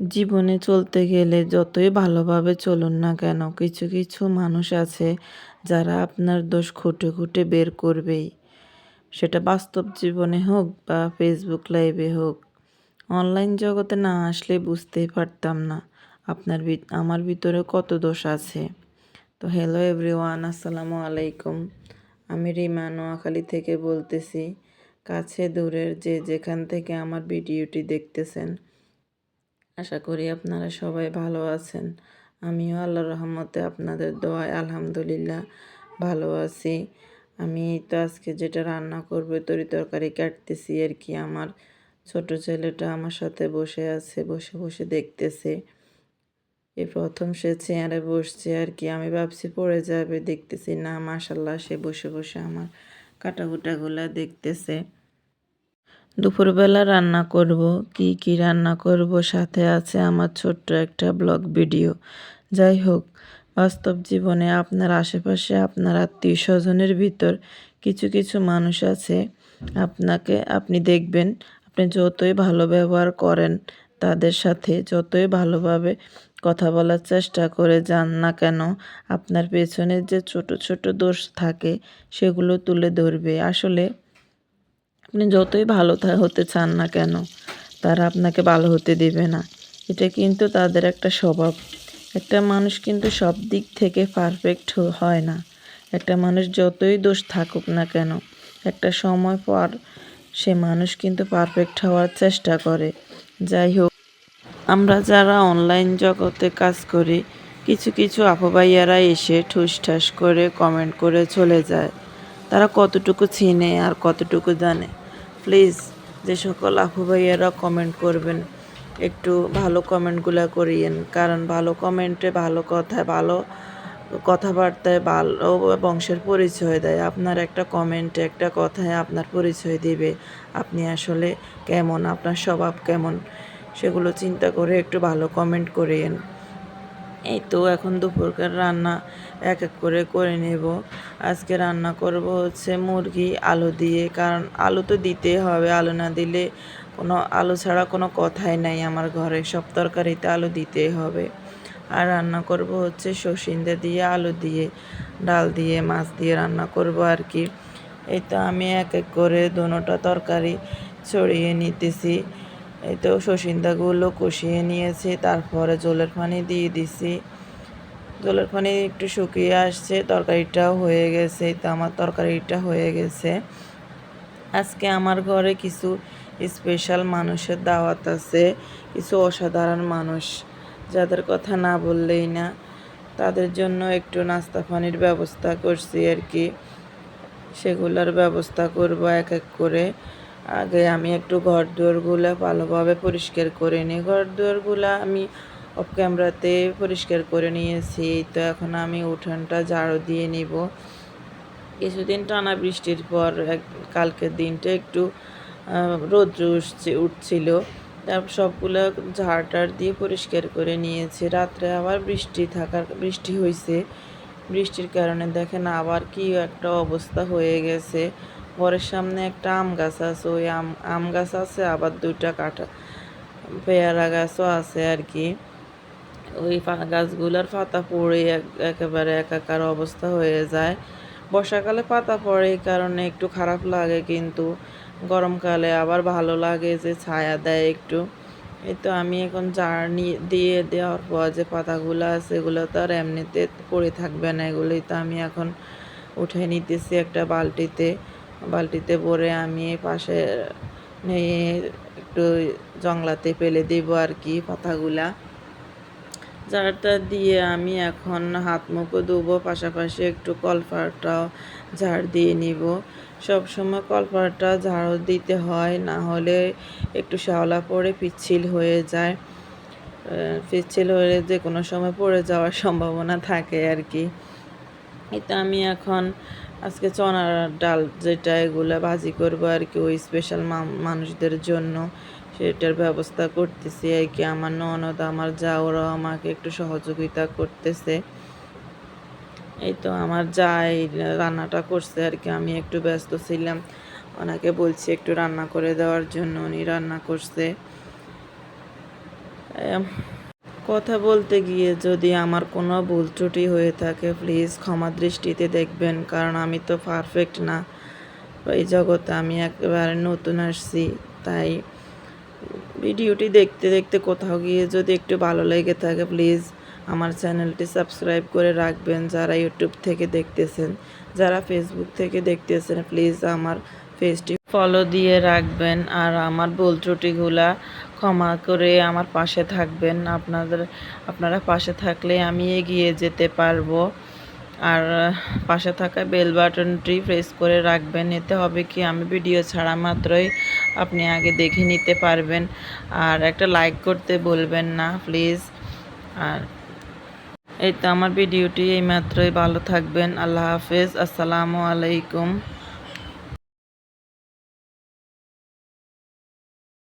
জীবনে চলতে গেলে যতই ভালোভাবে চলুন না কেন, কিছু কিছু মানুষ আছে যারা আপনার দোষ খুঁটে খুঁটে বের করবেই। সেটা বাস্তব জীবনে হোক বা ফেসবুক লাইভে হোক অনলাইন জগতে না আসলে বুঝতেই পারতাম না আপনার আমার ভিতরে কত দোষ আছে। তো হ্যালো এভরিওয়ান আসসালামু আলাইকুম। আমি রিমা নোয়াখালী থেকে বলতেছি, কাছে, দূরের যে যেখান থেকে আমার ভিডিওটি দেখতেছেন আশা করি আপনারা সবাই ভালো আছেন। আমিও আল্লাহর রহমতে আপনাদের দোয়ায় আলহামদুলিল্লাহ ভালো আছি। আমি তো আজকে যেটা রান্না করব, তরি তরকারি কাটতেছি আর কি। আমার ছোট ছেলেটা আমার সাথে বসে আছে, বসে বসে দেখতেছে। এই প্রথম সে চেয়ারে বসছে আর কি। আমি ভাবছি পড়ে যাবে, দেখতেছি না, মাশাল্লাহ সে বসে বসে আমার কাটাকুটাগুলা দেখতেছে। দুপুরবেলা রান্না করব, কি কি রান্না করব, সাথে আছে আমার ছোট্ট একটা ব্লগ ভিডিও। যাই হোক, বাস্তব জীবনে আপনার আশেপাশে আপনার আত্মীয় স্বজনের ভিতর কিছু কিছু মানুষ আছে। আপনাকে আপনি দেখবেন, আপনি যতই ভালো ব্যবহার করেন, তাদের সাথে যতই ভালোভাবে কথা বলার চেষ্টা করে যান না কেন, আপনার পেছনে যে ছোট ছোট দোষ থাকে, সেগুলো তুলে ধরবে। আসলে আপনি যতই ভালো হতে চান না কেন, তারা আপনাকে ভালো হতে দেবে না। এটা কিন্তু তাদের একটা স্বভাব। একটা মানুষ কিন্তু সব দিক থেকে পারফেক্ট হয় না। একটা মানুষ যতই দোষ থাকুক না কেন, একটা সময় পর সে মানুষ কিন্তু পারফেক্ট হওয়ার চেষ্টা করে। যাই হোক, আমরা যারা অনলাইন জগতে কাজ করি, কিছু কিছু আপাবাইয়ারা এসে ঠুস ঠাস করে কমেন্ট করে চলে যায়। তারা কতটুকু চিনে আর কতটুকু জানে? প্লিজ যে সকল আপু ভাইয়ারা কমেন্ট করবেন, একটু ভালো কমেন্টগুলো করিয়েন। কারণ ভালো কমেন্টে ভালো কথায়, ভালো কথাবার্তায়, ভালো বংশের পরিচয় দেয়। আপনার একটা কমেন্টে একটা কথায় আপনার পরিচয় দিবে। আপনি আসলে কেমন? আপনার স্বভাব কেমন? সেগুলো চিন্তা করে একটু ভালো কমেন্ট করিয়েন। এই তো এখন দুপুরকার রান্না এক এক করে করে নেব। আজকে রান্না করব হচ্ছে মুরগি, আলু দিয়ে। কারণ আলু তো দিতে হবে, আলু না দিলে কোনো আলু ছাড়া কোনো কথাই নাই আমার ঘরে। সব তরকারিতে আলু দিতেই হবে। আর রান্না করব হচ্ছে সসিন্দে দিয়ে, আলু দিয়ে, ডাল দিয়ে, মাছ দিয়ে রান্না করব আর কি। এই তো আমি এক এক করে দুটা তরকারি ছড়িয়ে নিতেছি। এই তো সসিন্দাগুলো কষিয়ে নিয়েছি, তারপরে জলের পানি দিয়ে দিছি। জলের পানি একটু শুকিয়ে আসছে, তরকারিটাও হয়ে গেছে তো আমার তরকারিটা হয়ে গেছে। আজকে আমার ঘরে কিছু স্পেশাল মানুষের দাওয়াত আছে, কিছু অসাধারণ মানুষ। যাদের কথা না বললেই না, তাদের জন্য একটু নাস্তা পানির ব্যবস্থা করছি আর কি। সেগুলোর ব্যবস্থা করব এক এক করে। আগে আমি একটু ঘর দুয়ারগুলো ভালোভাবে পরিষ্কার করে নিই ঘর দুয়ারগুলো আমি অফ ক্যামেরাতে পরিষ্কার করে নিয়েছি। তো এখন আমি উঠানটা ঝাড়ু দিয়ে নিব। কিছুদিন টানা বৃষ্টির পর কালকের দিনটা একটু রৌদ্র উঠছে, উঠছিল। তারপর সবগুলো ঝাড়টার দিয়ে পরিষ্কার করে নিয়েছি। রাত্রে আবার বৃষ্টি থাকার, বৃষ্টি হয়েছে বৃষ্টির কারণে দেখেন আবার কি একটা অবস্থা হয়ে গেছে। ঘরের সামনে একটা আম গাছ আছে, ওই আম আম গাছ আছে, আবার দুইটা কাটা পেয়ারা গাছও আছে আর কি। ওই গাছগুলোর পাতা পড়ে একেবারে একাকার অবস্থা হয়ে যায়। বর্ষাকালে পাতা পড়ে এই কারণে একটু খারাপ লাগে কিন্তু গরমকালে আবার ভালো লাগে যে ছায়া দেয় একটু। এই তো আমি এখন জার্নি দিয়ে দেওয়ার পর যে পাতাগুলো আছে এগুলো তো আর এমনিতে পড়ে থাকবে না, এগুলোই তো আমি এখন উঠে নিতেছি একটা বালতিতে। বালতিতে ভরে আমি পাশে নিয়ে একটু জংলাতে ফেলে দেব আর কি পাতাগুলা। ঝাড়টা দিয়ে আমি এখন হাত মুখও ধুবো, পাশাপাশি একটু কলপারটাও ঝাড় দিয়ে নিব। সব সময় কলপারটা ঝাড়ু দিতে হয়, না হলে একটু শ্যাওলা পড়ে পিচ্ছিল হয়ে যায়। পিচ্ছিল হয়ে যে কোনো সময় পড়ে যাওয়ার সম্ভাবনা থাকে আর কি। এটা আমি এখন আজকে চনার ডাল যেটা, এগুলো ভাজি করব আর কি, ওই স্পেশাল মানুষদের জন্য। সেটার ব্যবস্থা করতেছি আর কি। আমার ননদ, আমার যা ওরাও আমাকে একটু সহযোগিতা করতেছে। এই তো আমার যাই রান্নাটা করছে আর কি। আমি একটু ব্যস্ত ছিলাম। ওনাকে বলছি একটু রান্না করে দেওয়ার জন্য উনি রান্না করছে। কথা বলতে গিয়ে যদি আমার কোনো ভুল ত্রুটি হয়ে থাকে প্লিজ ক্ষমা দৃষ্টিতে দেখবেন, কারণ আমি তো পারফেক্ট না। এই জগতে আমি একেবারে নতুন আসছি, তাই ভিডিওটি দেখতে দেখতে কোথাও গিয়ে যদি একটু ভালো লেগে থাকে প্লিজ আমার চ্যানেলটি সাবস্ক্রাইব করে রাখবেন, যারা ইউটিউব থেকে দেখতেছেন, যারা ফেসবুক থেকে দেখতেছেন প্লিজ আমার পেজটি ফলো দিয়ে রাখবেন আর আমার ভুল ত্রুটিগুলা ক্ষমা করে আমার পাশে থাকবেন। আপনাদের, আপনারা পাশে থাকলে আমি এগিয়ে যেতে পারব। আর পাশে থাকা বেল বাটনটি প্রেস করে রাখবেন। এতে হবে কি, আমি ভিডিও ছাড়া মাত্রই আপনি আগে দেখে নিতে পারবেন। আর একটা লাইক করতে বলবেন না প্লিজ আর এই তো আমার ভিডিওটি এই মাত্রই ভালো থাকবেন। আল্লাহ হাফেজ। আসসালামু আলাইকুম।